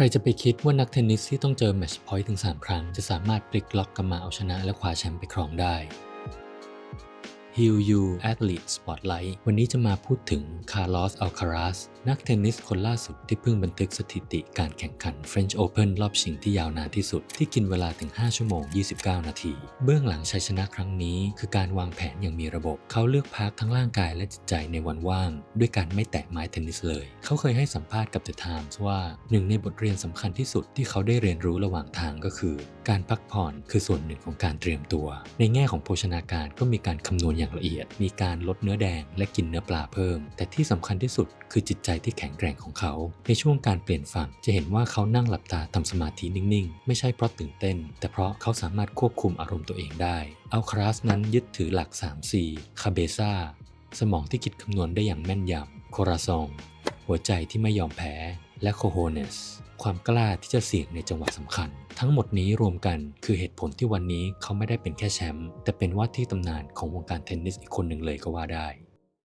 รจะไปคิดว่านักเทนนิสที่ต้องเจอแมตช์พอยต์ถึง 3 ครั้ง จะสามารถพลิกล็อกกลับมาเอาชนะและคว้าแชมป์ไปครองได้ Hill U Athlete Spotlight วันนี้จะมาพูดถึงคาร์ลอสอัลคาราส นักเทนนิสคนล่าสุดที่เพิ่งบันทึกสถิติการแข่งขัน French Open รอบชิงที่ยาวนานที่สุด ที่กินเวลาถึง 5 ชั่วโมง 29 นาที เบื้องหลังชัยชนะครั้งนี้ คือการวางแผนอย่างมีระบบ เขาเลือกพักทั้งร่างกายและจิตใจในวันว่าง ด้วยการไม่แตะไม้เทนนิสเลย เขาเคยให้สัมภาษณ์กับ The Times ว่าหนึ่งในบทเรียนสำคัญที่สุดที่เขาได้เรียนรู้ระหว่างทางก็คือ การพักผ่อนคือส่วนหนึ่งของการเตรียมตัว ในแง่ของโภชนาการก็มีการคำนวณอย่างละเอียด มีการลดเนื้อแดงและกินเนื้อปลาเพิ่ม แต่ที่สำคัญที่สุดคือจิตใจที่แข็งแกร่งของเขา ในช่วงการเปลี่ยนฝั่งจะเห็นว่าเขานั่งหลับตาทำสมาธินิ่งๆ ไม่ใช่เพราะตื่นเต้น แต่เพราะเขาสามารถควบคุมอารมณ์ตัวเองได้เอาคลาสนั้นยึดถือหลัก 3C คาเบซาสมองที่คิดคำนวณได้อย่างแม่นยำโคราซอง หัวใจที่ไม่ยอมแพ้ และโคโฮเนส ความกล้าที่จะเสี่ยงในจังหวะสำคัญ ทั้งหมดนี้รวมกันคือเหตุผลที่วันนี้เขาไม่ได้เป็นแค่แชมป์แต่เป็นว่าที่ตำนานของวงการเทนนิสอีกคนหนึ่งเลยก็ว่าได้